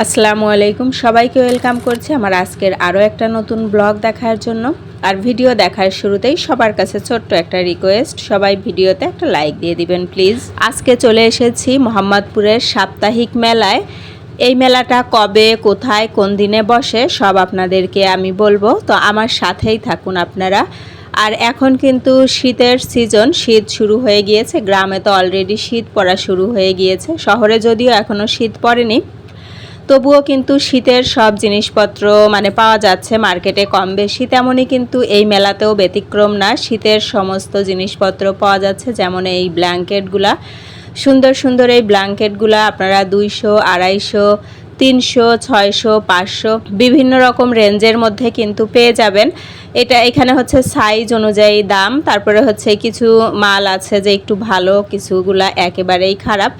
আসসালামু আলাইকুম। সবাইকে ওয়েলকাম করছি আমার আজকের আরও একটা নতুন ব্লগ দেখার জন্য। আর ভিডিও দেখার শুরুতেই সবার কাছে ছোট্ট একটা রিকোয়েস্ট সবাই ভিডিওতে একটা লাইক দিয়ে দিবেন প্লিজ আজকে চলে এসেছি মোহাম্মদপুরের সাপ্তাহিক মেলায়। এই মেলাটা কবে, কোথায়, কোন দিনে বসে, সব আপনাদেরকে আমি বলব। তো আমার সাথেই থাকুন আপনারা। আর এখন কিন্তু শীতের সিজন শীত শুরু হয়ে গিয়েছে। গ্রামে তো অলরেডি শীত পড়া শুরু হয়ে গিয়েছে। শহরে যদিও এখনও শীত পড়েনি তবুও কিন্তু শীতের সব জিনিসপত্র মানে পাওয়া যাচ্ছে মার্কেটে কম বেশি। তেমনই কিন্তু এই মেলাতেও ব্যতিক্রম না। শীতের সমস্ত জিনিসপত্র পাওয়া যাচ্ছে, যেমন এই ব্ল্যাঙ্কেটগুলা। সুন্দর সুন্দর এই ব্ল্যাঙ্কেটগুলা আপনারা দুইশো, আড়াইশো, তিনশো, ছয়শো, পাঁচশো, বিভিন্ন রকম রেঞ্জের মধ্যে কিন্তু পেয়ে যাবেন। এটা এখানে হচ্ছে সাইজ অনুযায়ী দাম, তারপরে হচ্ছে কিছু মাল আছে যে একটু ভালো, কিছুগুলা একেবারেই খারাপ।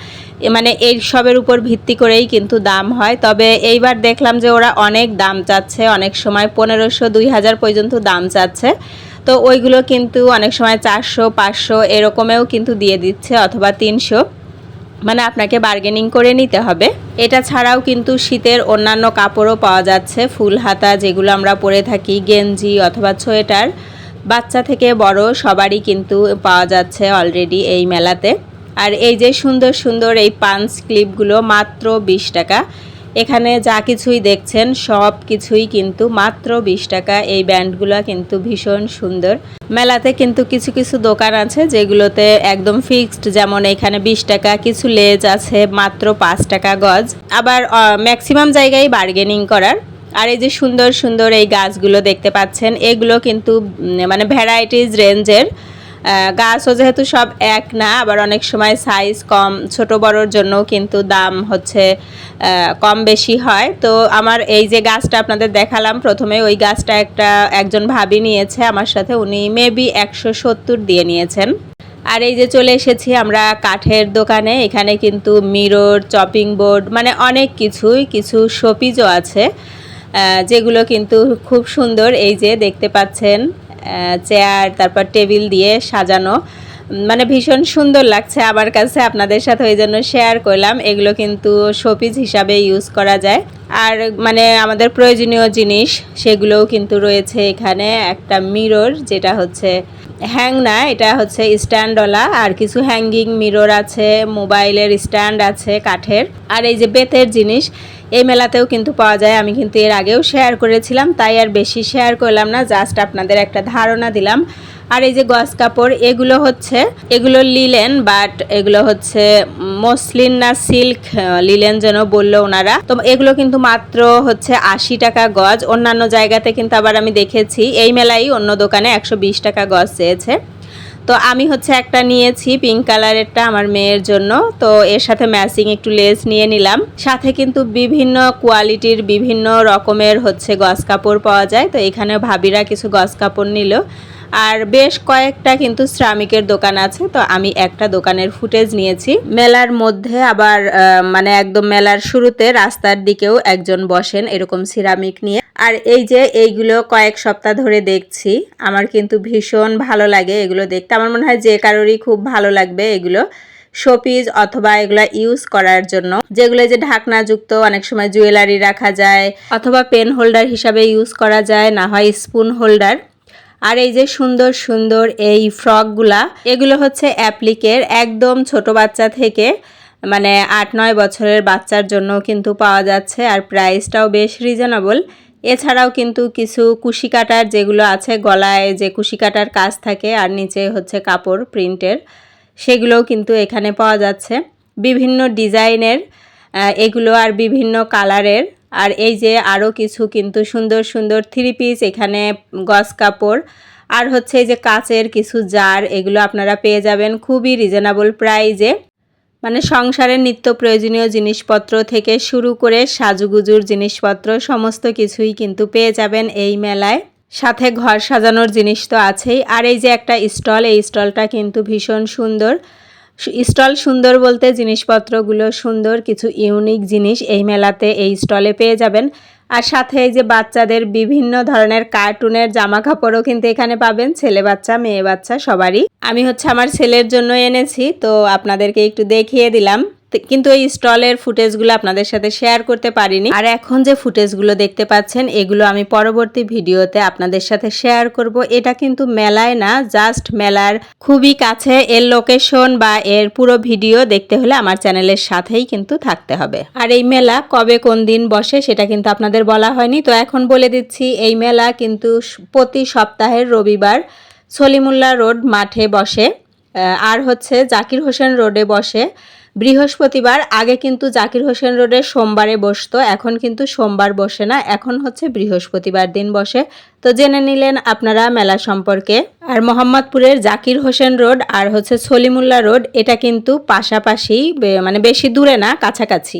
মানে এই সবের উপর ভিত্তি করেই কিন্তু দাম হয়। তবে এইবার দেখলাম যে ওরা অনেক দাম চাচ্ছে, অনেক সময় পনেরোশো, দুই হাজার পর্যন্ত দাম চাচ্ছে। তো ওইগুলো কিন্তু অনেক সময় চারশো, পাঁচশো এরকমেও কিন্তু দিয়ে দিচ্ছে অথবা তিনশো। মানে আপনাকে বার্গেনিং করে নিতে হবে। এটা ছাড়াও কিন্তু শীতের অন্যান্য কাপড়ও পাওয়া যাচ্ছে। ফুল হাতা যেগুলো আমরা পরে থাকি, গেঞ্জি অথবা সোয়েটার, বাচ্চা থেকে বড় সবারই কিন্তু পাওয়া যাচ্ছে অলরেডি এই মেলাতে। আর এই যে সুন্দর সুন্দর এই পাঞ্চ ক্লিপগুলো মাত্র বিশ টাকা। এখানে যা কিছুই দেখছেন, সব কিছুই কিন্তু মাত্র বিশ টাকা। এই ব্যান্ডগুলো কিন্তু ভীষণ সুন্দর। মেলাতে কিন্তু কিছু কিছু দোকান আছে যেগুলোতে একদম ফিক্সড, যেমন এখানে বিশ টাকা, কিছু লেজ আছে মাত্র পাঁচ টাকা গজ। আবার ম্যাক্সিমাম জায়গায় বার্গেনিং করার। আর এই যে সুন্দর সুন্দর এই গাছগুলো দেখতে পাচ্ছেন, এগুলো কিন্তু মানে ভ্যারাইটিস রেঞ্জের। গাছও যেহেতু সব এক না, আবার অনেক সময় সাইজ কম, ছোট বড়োর জন্য কিন্তু দাম হচ্ছে কম বেশি হয়। তো আমার এই যে গাছটা আপনাদের দেখালাম, প্রথমে ওই গাছটা একটা, একজন ভাবি নিয়েছে আমার সাথে, উনি মেবি একশো সত্তর দিয়ে নিয়েছেন। আর এই যে চলে এসেছি আমরা কাঠের দোকানে, এখানে কিন্তু মিরর চপিং বোর্ড মানে অনেক কিছুই, কিছু শোপিজও আছে যেগুলো কিন্তু খুব সুন্দর, এই যে দেখতে পাচ্ছেন। চেয়ার তারপর টেবিল দিয়ে সাজানো। মানে ভীষণ সুন্দর লাগছে। আমার কাছে আপনাদের সাথে ওই জন্য শেয়ার করলাম। এগুলো কিন্তু শোপিস হিসাবে ইউজ করা যায়। আর মানে আমাদের প্রয়োজনীয় জিনিস, সেগুলোও কিন্তু রয়েছে এখানে। একটা মিরর যেটা হচ্ছে হ্যাং না, এটা হচ্ছে স্ট্যান্ডওয়ালা আর কিছু হ্যাঙ্গিং মিরর আছে মোবাইলের স্ট্যান্ড আছে, কাঠের। আর এই যে বেতের জিনিস এই মেলাতেও কিন্তু পাওয়া যায়। আমি কিন্তু এর আগেও শেয়ার করেছিলাম, তাই আর বেশি শেয়ার করলাম না জাস্ট আপনাদের একটা ধারণা দিলাম। আর এই যে গস কাপড়, এগুলো হচ্ছে, এগুলো লিলেন বাট এগুলো হচ্ছে মসলিন না সিল্ক লিলেন যেন বলল ওনারা। তো এগুলো কিন্তু মাত্র হচ্ছে আশি টাকা গজ। অন্যান্য জায়গাতে কিন্তু আবার আমি দেখেছি, এই মেলাই অন্য দোকানে একশো বিশ টাকা গজ চেয়েছে। তো আমি হচ্ছে একটা নিয়েছি পিঙ্ক কালারেরটা আমার মেয়ের জন্য। তো এর সাথে ম্যাচিং একটু লেস নিয়ে নিলাম। সাথে কিন্তু বিভিন্ন কোয়ালিটির বিভিন্ন রকমের হচ্ছে গস কাপড় পাওয়া যায়। তো এখানে ভাবিরা কিছু গস কাপড় নিল। আর বেশ কয়েকটা কিন্তু শ্রমিকের দোকান আছে, তো আমি একটা দোকানের ফুটেজ নিয়েছি। মেলার মধ্যে আবার মানে একদম মেলার শুরুতে রাস্তার দিকেও একজন বসেন এরকম সিরামিক নিয়ে। আর এই যে এইগুলো কয়েক সপ্তাহ ধরে দেখছি, আমার কিন্তু ভীষণ ভালো লাগে এগুলো দেখতে। আমার মনে হয় যে কারোরই খুব ভালো লাগবে এগুলো। শোপিস অথবা এগুলা ইউজ করার জন্য। যেগুলো যে ঢাকনাযুক্ত, অনেক সময় জুয়েলারি রাখা যায়, অথবা পেন হোল্ডার হিসাবে ইউজ করা যায়, না হয় স্পুন হোল্ডার। আর এই যে সুন্দর সুন্দর এই ফ্রকগুলা, এগুলো হচ্ছে অ্যাপ্লিকের একদম ছোট বাচ্চা থেকে মানে আট, নয় বছরের বাচ্চার জন্য কিন্তু পাওয়া যাচ্ছে আর প্রাইসটাও বেশ রিজনেবল এছাড়াও কিন্তু কিছু কুশি কাটার যেগুলো আছে গলায় যে কুশি কাটার কাজ থাকে আর নিচে হচ্ছে কাপড় প্রিন্টের, সেগুলোও কিন্তু এখানে পাওয়া যাচ্ছে। বিভিন্ন ডিজাইনের এগুলো আর বিভিন্ন কালারের আর এই যে আরও কিছু কিন্তু সুন্দর সুন্দর থ্রি পিস এখানে গস কাপড়। আর হচ্ছে এই যে কাচের কিছু জার এগুলো আপনারা পেয়ে যাবেন খুবই রিজনেবল প্রাইজে মানে সংসারের নিত্য প্রয়োজনীয় জিনিসপত্র থেকে শুরু করে সাজুগুজুর জিনিসপত্র, সমস্ত কিছুই কিন্তু পেয়ে যাবেন এই মেলায়। সাথে ঘর সাজানোর জিনিস তো আছেই। আর এই যে একটা স্টল, এই স্টলটা কিন্তু ভীষণ সুন্দর। স্টল সুন্দর বলতে জিনিসপত্রগুলো সুন্দর, কিছু ইউনিক জিনিস এই মেলাতে এই স্টলে পেয়ে যাবেন। আর সাথে এই যে বাচ্চাদের বিভিন্ন ধরনের কার্টুনের জামা কাপড়ও কিন্তু এখানে পাবেন, ছেলে বাচ্চা, মেয়ে বাচ্চা, সবারই। আমি হচ্ছে আমার ছেলের জন্য এনেছি, তো আপনাদেরকে একটু দেখিয়ে দিলাম। কিন্তু এই স্টলের ফুটেজগুলো আপনাদের সাথে শেয়ার করতে পারিনি। আর এখন যে ফুটেজগুলো দেখতে পাচ্ছেন, এগুলো আমি পরবর্তী ভিডিওতে আপনাদের সাথে শেয়ার করব। এটা কিন্তু মেলায় না জাস্ট মেলার খুবই কাছে। এর লোকেশন বা এর পুরো ভিডিও দেখতে হলে আমার চ্যানেলের সাথেই কিন্তু থাকতে হবে। আর এই মেলা কবে কোন দিন বসে সেটা কিন্তু আপনাদের বলা হয়নি। তো এখন বলে দিচ্ছি, এই মেলা কিন্তু প্রতি সপ্তাহের রবিবার সলিমুল্লাহ রোড মাঠে বসে। আর হচ্ছে জাকির হোসেন রোডে বসে। বৃহস্পতিবার, আগে কিন্তু জাকির হোসেন রোডে সোমবারে বসতো, এখন কিন্তু সোমবার বসে না, এখন হচ্ছে বৃহস্পতিবার দিন বসে। তো জেনে নিলেন আপনারা মেলা সম্পর্কে। আর মোহাম্মদপুরের জাকির হোসেন রোড আর হচ্ছে সলিমুল্লাহ রোড, এটা কিন্তু পাশাপাশি মানে বেশি দূরে না, কাছাকাছি।